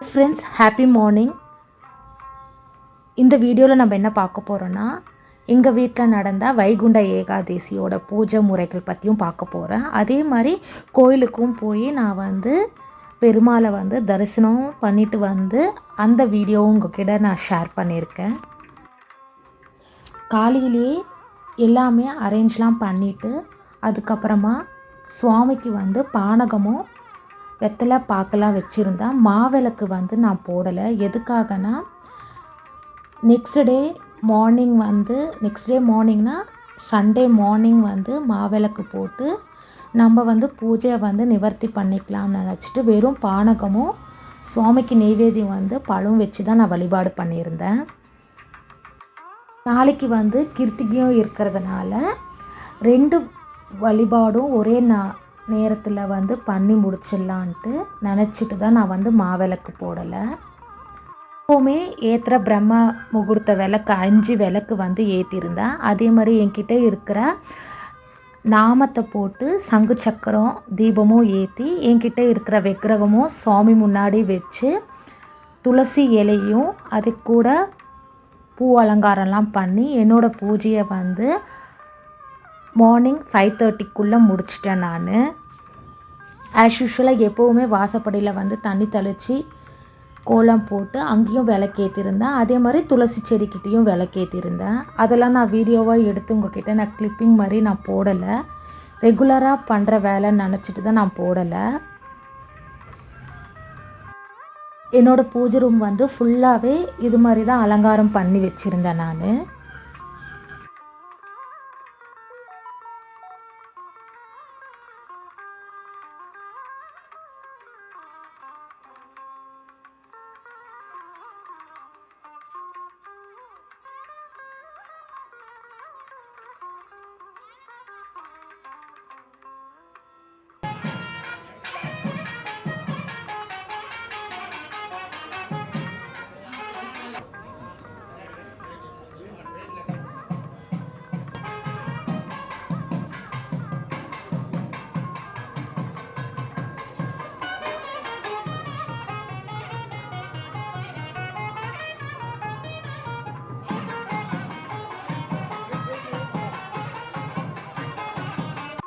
Friends happy morning இந்த வீடியோவில் நம்ம என்ன பார்க்க போகிறோன்னா எங்கள் வீட்டில் நடந்த வைகுண்ட ஏகாதேசியோட பூஜை முறைகள் பற்றியும் பார்க்க போகிறேன் அதே மாதிரி கோயிலுக்கும் போய் நான் வந்து பெருமாளை வந்து தரிசனம் பண்ணிட்டு வந்து அந்த வீடியோவும் உங்ககிட்ட நான் ஷேர் பண்ணியிருக்கேன். காலையிலேயே எல்லாமே அரேஞ்ச்லாம் பண்ணிவிட்டு அதுக்கப்புறமா சுவாமிக்கு வந்து பானகமும் வெத்தலை பாக்கெல்லாம் வச்சுருந்தேன் மாவிளக்கு வந்து நான் போடலை. எதுக்காகனா நெக்ஸ்ட் டே மார்னிங் வந்து நெக்ஸ்ட் டே மார்னிங்னா சண்டே மார்னிங் வந்து மாவிளக்கு போட்டு நம்ம வந்து பூஜையை வந்து நிவர்த்தி பண்ணிக்கலாம்னு நினச்சிட்டு வெறும் பானகமும் சுவாமிக்கு நெய்வேதியம் வந்து பழம் வச்சு தான் நான் வழிபாடு பண்ணியிருந்தேன். நாளைக்கு வந்து கிருத்திகையும் இருக்கிறதுனால ரெண்டு வழிபாடும் ஒரே நா நேரத்தில் வந்து பண்ணி முடிச்சிடலான்ட்டு நினச்சிட்டு தான் நான் வந்து மாவிளக்கு போடலை. எப்போவுமே ஏற்றுற பிரம்ம முகூர்த்த விளக்கு அஞ்சு விளக்கு வந்து ஏற்றிருந்தேன் அதே மாதிரி என்கிட்ட இருக்கிற நாமத்தை போட்டு சங்கு சக்கரம் தீபமும் ஏற்றி என்கிட்ட இருக்கிற விக்கிரகமும் சுவாமி முன்னாடி வச்சு துளசி இலையும் அது கூட பூ அலங்காரம்லாம் பண்ணி என்னோடய பூஜையை வந்து மார்னிங் ஃபைவ் தேர்ட்டிக்குள்ளே முடிச்சிட்டேன் நான். ஆஸ் யூஷுவலாக எப்போவுமே வாசப்படியில் வந்து தண்ணி தெளித்து கோலம் போட்டு அங்கேயும் விளக்கேற்றிருந்தேன் அதே மாதிரி துளசி செடிக்கிட்டேயும் விளக்கேற்றிருந்தேன் அதெல்லாம் நான் வீடியோவாக எடுத்து உங்ககிட்ட நான் கிளிப்பிங் மாதிரி நான் போடலை. ரெகுலராக பண்ணுற வேலைன்னு நினச்சிட்டு தான் நான் போடலை. என்னோடய பூஜை ரூம் வந்து ஃபுல்லாகவே இது மாதிரி தான் அலங்காரம் பண்ணி வச்சுருந்தேன் நான்.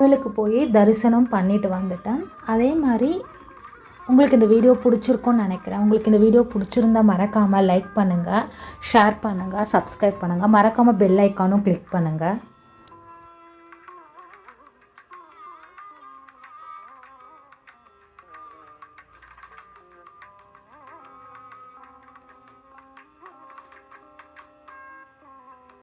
கோயிலுக்கு போய் தரிசனம் பண்ணிட்டு வந்துட்டேன். அதே மாதிரி உங்களுக்கு இந்த வீடியோ பிடிச்சிருக்கோன்னு நினைக்கிறேன். உங்களுக்கு இந்த வீடியோ பிடிச்சிருந்தா மறக்காமல் லைக் பண்ணுங்கள் ஷேர் பண்ணுங்கள் சப்ஸ்கிரைப் பண்ணுங்கள் மறக்காமல் பெல் ஐக்கானும் கிளிக் பண்ணுங்கள்